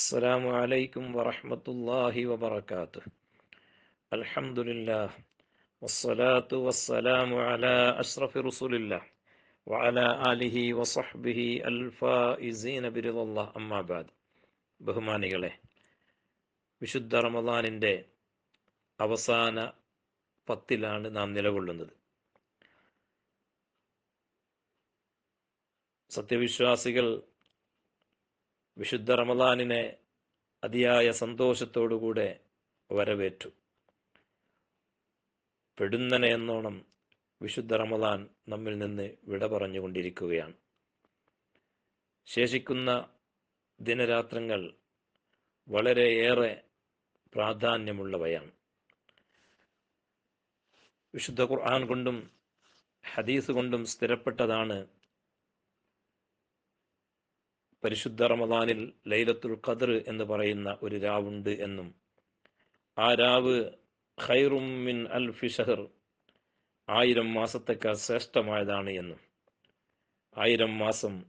السلام عليكم ورحمة الله وبركاته الحمد لله والصلاة والسلام على أشرف رسول الله وعلى آله وصحبه الفائزين برضا الله أما بعد ബഹുമാനികളെ വിശുദ്ധ റമദാനിൻ്റെ അവസാന പത്തിലാണ് നാം നിലകൊള്ളുന്നത് സത്യവിശ്വാസികൾ വിശുദ്ധ റമദാനിനെ അതിയായ സന്തോഷത്തോടുകൂടെ വരവേറ്റു. പെടുന്നനെ എന്നോണം വിശുദ്ധ റമദാൻ നമ്മിൽ നിന്ന് വിട പറഞ്ഞുകൊണ്ടിരിക്കുകയാണ്. ശേഷിക്കുന്ന ദിനരാത്രങ്ങൾ വളരെയേറെ പ്രാധാന്യമുള്ളവയാണ്. വിശുദ്ധ ഖുർആൻ കൊണ്ടും ഹദീസ് കൊണ്ടും സ്ഥിരപ്പെട്ടതാണ് പരിശുദ്ധ റമദാനിൽ ലൈലത്തുൽ ഖദർ എന്ന് പറയുന്ന ഒരു രാവുണ്ട് എന്നും. ആ രാവ് ഖൈറും മിൻ ഫിഷഹർ ഷഹർ. ആയിരം മാസത്തേക്കാൾ ശ്രേഷ്ഠമായതാണ് എന്നും. ആയിരം മാസം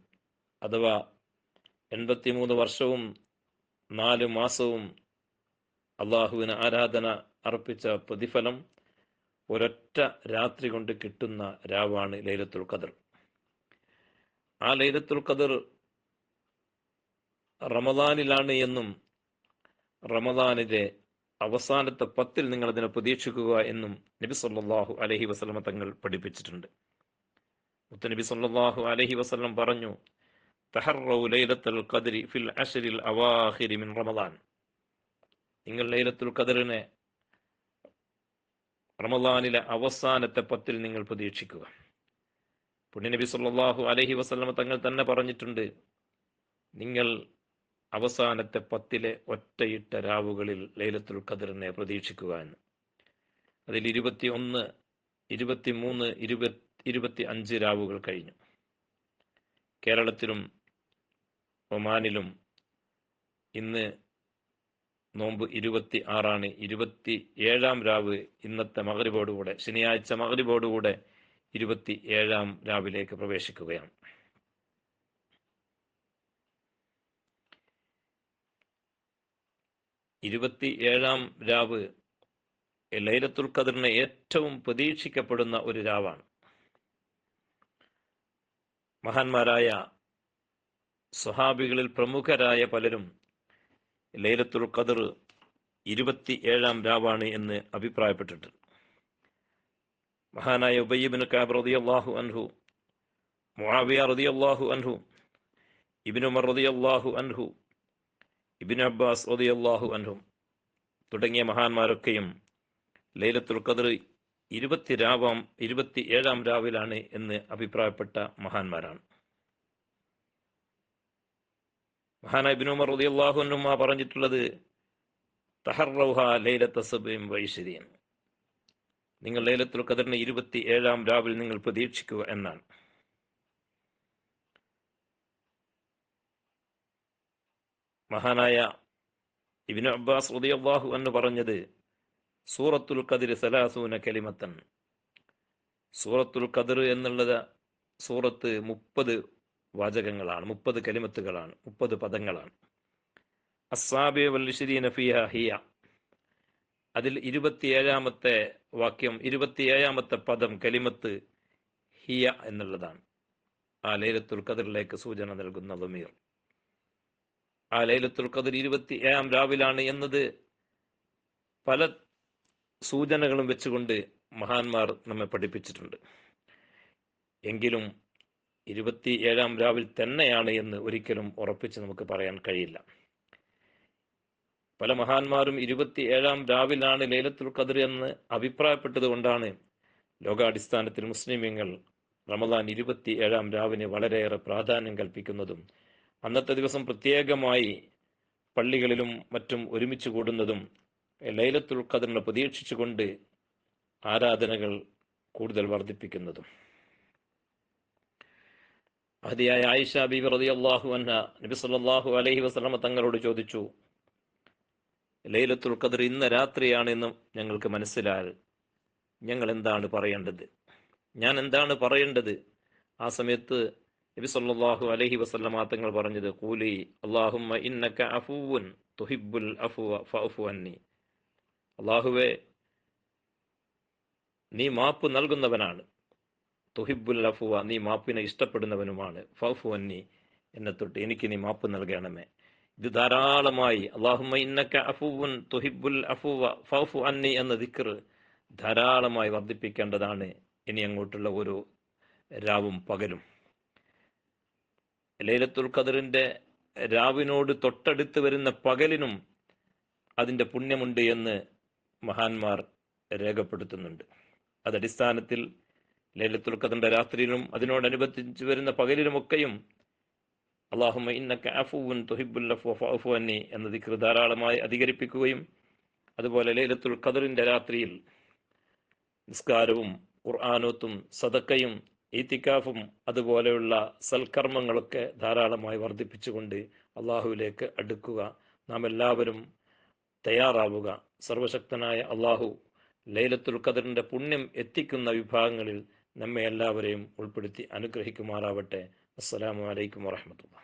അഥവാ എൺപത്തിമൂന്ന് വർഷവും നാല് മാസവും അള്ളാഹുവിന് ആരാധന അർപ്പിച്ച പ്രതിഫലം ഒരൊറ്റ രാത്രി കൊണ്ട് കിട്ടുന്ന രാവാണ് ലൈലത്തുൽ ഖദർ. ആ ലൈലത്തുൽ ഖദർ റമദാനിലാണ് എന്നും റമദാനിലെ അവസാനത്തെ പത്തിൽ നിങ്ങൾ അതിനെ പ്രതീക്ഷിക്കുക എന്നും നബി സല്ലാഹു അലഹി വസ്ലമ തങ്ങൾ പഠിപ്പിച്ചിട്ടുണ്ട്. മുത്തനബി സല്ലാഹു അലഹി വസ്ലം പറഞ്ഞു ഫിൽ അഷരിൽ അവാഹിരി മിൻ റമദാൻ. നിങ്ങൾ ലൈലത്തുൽ ഖദറിനെ റമദാനിലെ അവസാനത്തെ പത്തിൽ നിങ്ങൾ പ്രതീക്ഷിക്കുക. പുണ്യനബി സല്ലാഹു അലഹി വസ്ലമ തങ്ങൾ തന്നെ പറഞ്ഞിട്ടുണ്ട് നിങ്ങൾ അവസാനത്തെ പത്തിലെ ഒറ്റയിട്ട രാവുകളിൽ ലൈലത്തുൽ ഖദറിനെ പ്രതീക്ഷിക്കുക എന്ന് അതിൽ ഇരുപത്തി ഒന്ന് ഇരുപത്തി മൂന്ന് ഇരുപത്തി ഇരുപത്തി അഞ്ച് രാവുകൾ കഴിഞ്ഞു. കേരളത്തിലും ഒമാനിലും ഇന്ന് നോമ്പ് ഇരുപത്തി ആറാണ് ഇരുപത്തി ഏഴാം രാവ് ഇന്നത്തെ മകരിബോടുകൂടെ ശനിയാഴ്ച മകരിബോടുകൂടെ ഇരുപത്തി ഏഴാം രാവിലേക്ക് പ്രവേശിക്കുകയാണ്. ഇരുപത്തി ഏഴാം രാവ് ലൈലത്തുൽ ഖദറിന് ഏറ്റവും പ്രതീക്ഷിക്കപ്പെടുന്ന ഒരു രാവാണ്. മഹാന്മാരായ സ്വഹാബികളിൽ പ്രമുഖരായ പലരും ലൈലത്തുൽ ഖദർ ഇരുപത്തി ഏഴാം രാവാണ് എന്ന് അഭിപ്രായപ്പെട്ടിട്ടുണ്ട്. മഹാനായ ഉബയ്യബിൻ കാബ് റതിയല്ലാഹു അൻഹു മുആവിയ റതിയല്ലാഹു അൻഹു ഇബിനുമർ റതിയല്ലാഹു അൻഹു ഇബിൻ അബ്ബാസ് ഒതിയല്ലാഹു അൻഹും തുടങ്ങിയ മഹാന്മാരൊക്കെയും ലൈലത്തുൽ ഖദർ ഇരുപത്തി രാവാം ഇരുപത്തി ഏഴാം രാവിലാണ് എന്ന് അഭിപ്രായപ്പെട്ട മഹാന്മാരാണ്. മഹാന ഇബിനുമർ റതിയല്ലാഹു അൻഹുമ പറഞ്ഞിട്ടുള്ളത് തഹർറൗഹ ലൈലത്ത സബയും നിങ്ങൾ ലൈലത്തുൽ ഖദറിന് ഇരുപത്തി ഏഴാം രാവിൽ നിങ്ങൾ പ്രതീക്ഷിക്കുക എന്നാണ്. മഹാനായ ഇബിന് അബ്ബാസ് റുദിയാഹു എന്ന് പറഞ്ഞത് സൂറത്തുൽ കതിർ സലാസൂന കലിമത്തൻ. സൂറത്തുൽ കതിർ എന്നുള്ളത് സൂറത്ത് മുപ്പത് വാചകങ്ങളാണ് മുപ്പത് കലിമത്തുകളാണ് മുപ്പത് പദങ്ങളാണ്. ഹിയ. അതിൽ ഇരുപത്തിയേഴാമത്തെ വാക്യം ഇരുപത്തിയേഴാമത്തെ പദം കലിമത്ത് ഹിയ എന്നുള്ളതാണ്. ആ ലൈലത്തുൽ കതിറിലേക്ക് സൂചന നൽകുന്ന ലമീർ ആ ലൈലത്തുൽ ഖദർ ഇരുപത്തി ഏഴാം രാവിലാണ് എന്നത് പല സൂചനകളും വെച്ചുകൊണ്ട് മഹാന്മാർ നമ്മെ പഠിപ്പിച്ചിട്ടുണ്ട്. എങ്കിലും ഇരുപത്തി ഏഴാം രാവിൽ തന്നെയാണ് എന്ന് ഒരിക്കലും ഉറപ്പിച്ച് നമുക്ക് പറയാൻ കഴിയില്ല. പല മഹാന്മാരും ഇരുപത്തി ഏഴാം രാവിലാണ് ലൈലത്തുൽ ഖദർ എന്ന് അഭിപ്രായപ്പെട്ടത് കൊണ്ടാണ് ലോകാടിസ്ഥാനത്തിൽ മുസ്ലിമീങ്ങൾ റമദാൻ ഇരുപത്തി ഏഴാം രാവിന് വളരെയേറെ പ്രാധാന്യം കൽപ്പിക്കുന്നതും അന്നത്തെ ദിവസം പ്രത്യേകമായി പള്ളികളിലും മറ്റും ഒരുമിച്ച് കൂടുന്നതും ലൈലത്തുൽ ഖദറിനെ പ്രതീക്ഷിച്ചുകൊണ്ട് ആരാധനകൾ കൂടുതൽ വർദ്ധിപ്പിക്കുന്നതും. അഹദിയായ ആയിഷ ബീബി റതി അള്ളാഹു അന്ന നബി സല്ലാഹു അലഹി വസ്ലമ തങ്ങളോട് ചോദിച്ചു ലൈലത്തുൽ ഖദർ ഇന്ന രാത്രിയാണെന്ന് ഞങ്ങൾക്ക് മനസ്സിലാൽ ഞങ്ങൾ എന്താണ് പറയേണ്ടത്? ഞാൻ എന്താണ് പറയേണ്ടത്? ആ സമയത്ത് നബി സല്ലാഹു അലഹി വസല്ലമ തങ്ങൾ പറഞ്ഞത് കൂലി അല്ലാഹുമ്മ ഇന്നക അഫൂവുൻ തുഹിബ്ബുൽ അഫുവ ഫഅഫു അല്ലാഹുവേ നീ മാപ്പ് നൽകുന്നവനാണ്. തുഹിബുൽ അഫുവ നീ മാപ്പിനെ ഇഷ്ടപ്പെടുന്നവനുമാണ്. ഫഅഫു അന്നി എന്നെ തൊട്ട് എനിക്ക് നീ മാപ്പ് നൽകണമേ. ഇത് ധാരാളമായി അള്ളാഹുമ്മ ഇന്നക്ക അഫുവുൻ തുഹിബുൽ അഫുവ ഫഅഫു അന്നി എന്ന ദിക്കർ ധാരാളമായി വർദ്ധിപ്പിക്കേണ്ടതാണ് ഇനി അങ്ങോട്ടുള്ള ഓരോ രാവും പകലും. ലൈലത്തുൽ ഖദറിന്റെ രാവിനോട് തൊട്ടടുത്ത് വരുന്ന പകലിനും അതിന്റെ പുണ്യമുണ്ട് എന്ന് മഹാന്മാർ രേഖപ്പെടുത്തുന്നുണ്ട്. അതടിസ്ഥാനത്തിൽ ലൈലത്തുൽ ഖദറിന്റെ രാത്രിയിലും അതിനോടനുബന്ധിച്ച് വരുന്ന പകലിലുമൊക്കെയും അള്ളാഹുമ ഇന്നക്ക അഫുവുൻ അന്നി എന്ന ദിക്ർ ധാരാളമായി അധികരിപ്പിക്കുകയും അതുപോലെ ലൈലത്തുൽ ഖദറിന്റെ രാത്രിയിൽ നിസ്കാരവും ഖുർആാനോത്തും സദക്കയും ഈത്തിക്കാഫും അതുപോലെയുള്ള സൽക്കർമ്മങ്ങളൊക്കെ ധാരാളമായി വർദ്ധിപ്പിച്ചുകൊണ്ട് അള്ളാഹുവിലേക്ക് അടുക്കുക. നാം എല്ലാവരും തയ്യാറാവുക. സർവശക്തനായ അള്ളാഹു ലൈലത്തുൽ ഖദറിന്റെ പുണ്യം എത്തിക്കുന്ന വിഭാഗങ്ങളിൽ നമ്മെ എല്ലാവരെയും ഉൾപ്പെടുത്തി അനുഗ്രഹിക്കുമാറാവട്ടെ. അസ്സലാമു അലൈക്കും വറഹമത്തുള്ള